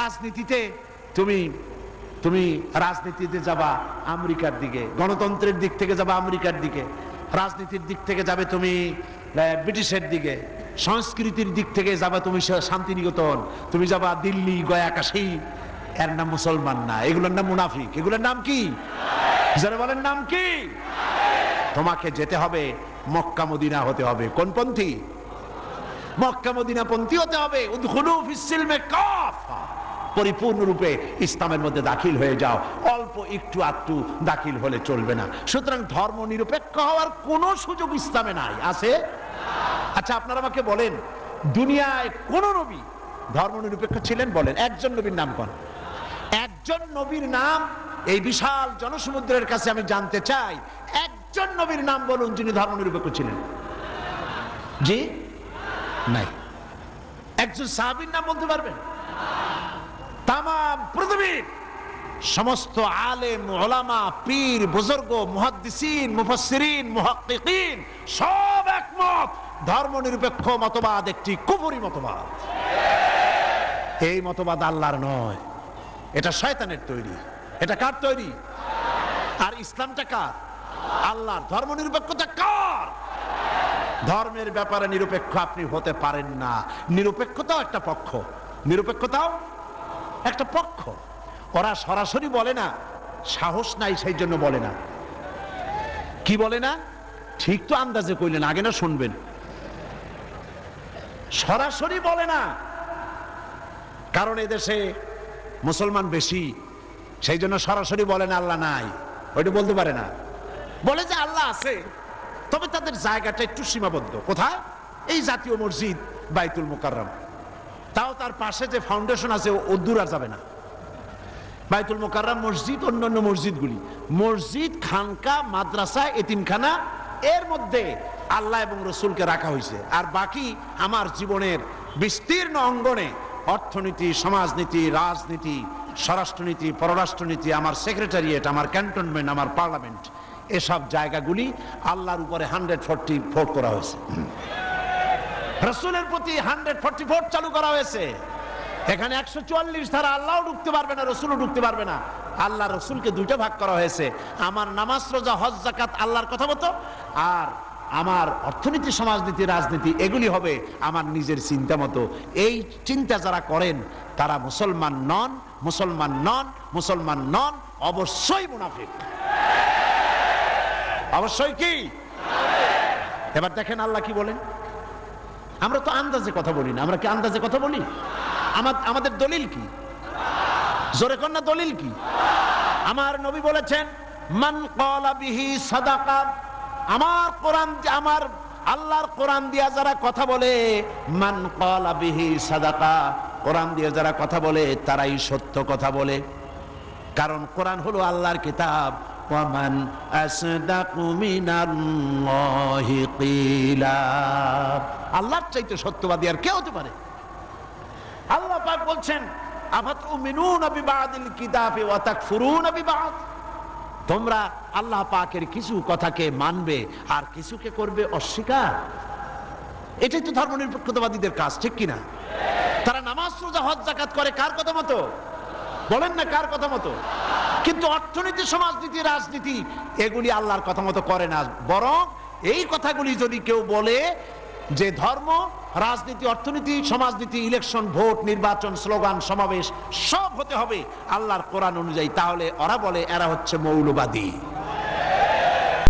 রাজনীতিতে তুমি তুমি রাজনীতিতে যাবা আমেরিকার দিকে, গণতন্ত্রের দিক থেকে যাবা আমেরিকার দিকে, রাজনীতির দিক থেকে যাবে তুমি ব্রিটিশের দিকে, সংস্কৃতির দিক থেকে যাবা তুমি শান্তিনিকেতন, তুমি যাবা দিল্লি, গয়া, কাশী। এর নাম মুসলমান না, এগুলোর নাম মুনাফিক, এগুলোর নাম কি? যারা বলেন, নাম কি? তোমাকে যেতে হবে, মক্কা মদিনা হতে হবে। কোন পন্থী? মক্কা মদিনা পন্থী হতে হবে। উদখুলু ফিসসিলমে কাফা পরিপূর্ণরূপে ইসলামের মধ্যে দাখিল হয়ে যাও। অল্প একটু আধটু দাখিল হলে চলবে না। সুতরাং ধর্ম নিরপেক্ষ হওয়ার কোনো সুযোগ ইসলামে নাই। আছে? আচ্ছা আপনারা আমাকে বলেন, দুনিয়ায় কোন নবী ধর্ম নিরপেক্ষ ছিলেন? বলেন, একজন নবীর নাম কোন? একজন নবীর নাম এই বিশাল জনসমুদ্রের কাছে আমি জানতে চাই, একজন নবীর নাম বলুন যিনি ধর্ম নিরপেক্ষ ছিলেন। জি? নাই। একজন সাহাবীর নাম বলতে পারবেন? তাম পৃথিবীর সমস্ত আলেম ওলামা পীর, বুজুর্গ, মুহাদ্দিসিন, মুফাসসিরিন, মুহাক্কিকিন, সব একমত ধর্ম নিরপেক্ষ মতবাদ একটি কুফরি মতবাদ। এই মতবাদ আল্লাহর নয়। এটা শয়তানের তৈরি। এটা কার তৈরি? আর ইসলামটা কার? আল্লাহর ধর্ম নিরপেক্ষতা কার? ধর্মের ব্যাপারে নিরপেক্ষ আপনি হতে পারেন না। নিরপেক্ষতাও একটা পক্ষ। নিরপেক্ষতাও একটা পক্ষ। ওরা সরাসরি বলে না, সাহস নাই সেই জন্য বলে না। কি বলে না? ঠিক তো আন্দাজে কইলেন, আগে না শুনবেন। সরাসরি বলে না, কারণ এদেশে মুসলমান বেশি, সেই জন্য সরাসরি বলে না, আল্লাহ নাই। ওইটা বলতে পারে না। বলে যে আল্লাহ আছে, তবে তাদের জায়গাটা একটু সীমাবদ্ধ। কোথায়? এই জাতীয় মসজিদ বাইতুল মোকাররম। তাও তার পাশে যে ফাউন্ডেশন আছে, ও দূর আর যাবে না। বাইতুল মোকাররম মসজিদ, অন্যান্য মসজিদগুলি। মসজিদ, খানকা, মাদ্রাসা, এতিমখানা, এর মধ্যে আল্লাহ এবং রসুলকে রাখা হয়েছে। আর বাকি আমার জীবনের বিস্তীর্ণ অঙ্গনে অর্থনীতি, সমাজনীতি, রাজনীতি, স্বরাষ্ট্রনীতি, পররাষ্ট্রনীতি, আমার সেক্রেটারিয়েট আমার ক্যান্টনমেন্ট আমার পার্লামেন্ট এসব জায়গাগুলি আল্লাহর উপরে হান্ড্রেড ফোরটি ভোট করা হয়েছে। রসুলের প্রতি হান্ড্রেড ফোরটি ফোর চালু করা হয়েছে। এখানে একশো চুয়াল্লিশ ধারা আল্লাহও ঢুকতে পারবে না, রসুলও ঢুকতে পারবে না। আল্লাহ রসুলকে দুইটা ভাগ করা হয়েছে। আমার নামাজ, রোজা, হজ জাকাত আল্লাহর কথা মতো। আর আমার অর্থনীতি, সমাজনীতি, রাজনীতি, এগুলি হবে আমার নিজের চিন্তা মতো। এই চিন্তা যারা করেন, তারা মুসলমান নন মুসলমান নন মুসলমান নন, অবশ্যই মুনাফিক। অবশ্যই কি? এবার দেখেন আল্লাহ কি বলেন? আমরা তো আন্দাজে কথা বলি না, আমরা কি আন্দাজে কথা বলি? আমাদের দলিল কি? জোরে কন্যা দলিল কি? আমার নবী বলেছেন, মান বিহি সাদাকা আমার কোরআন আমার আল্লাহর কোরআন দিয়া যারা কথা বলে, মান বিহি সাদাকা কোরআন দিয়ে যারা কথা বলে, তারাই সত্য কথা বলে। কারণ কোরআন হলো আল্লাহর কিতাব। ওয়ামান আসদাকু মিনাল্লাহি কিলা আল্লাহর চাইতে সত্যবাদী আর কে হতে পারে। আল্লাহ পাক বলছেন আফাতুমিনুনা বিবাদিল কিতাবি ওয়া তাকফুরুনা বিবাদ। তোমরা আল্লাহ পাকের কিছু কথাকে মানবে আর কিছুকে করবে অস্বীকার। এটাই তো ধর্মনিরপেক্ষতাবাদীদের কাজ, ঠিক কিনা? তারা নামাজ, রোজা, হজ জাকাত করে কার কথা মতো? বলেন না কার কথা মতো? কিন্তু অর্থনীতি, সমাজনীতি, রাজনীতি, এগুলি আল্লাহর কথা মতো করে না। বরং এই কথাগুলি যদি কেউ বলে যে ধর্ম, রাজনীতি, অর্থনীতি, সমাজনীতি ইলেকশন ভোট নির্বাচন স্লোগান সমাবেশ, সব হতে হবে আল্লাহর কোরআন অনুযায়ী, তাহলে ওরা বলে, এরা হচ্ছে মৌলবাদী।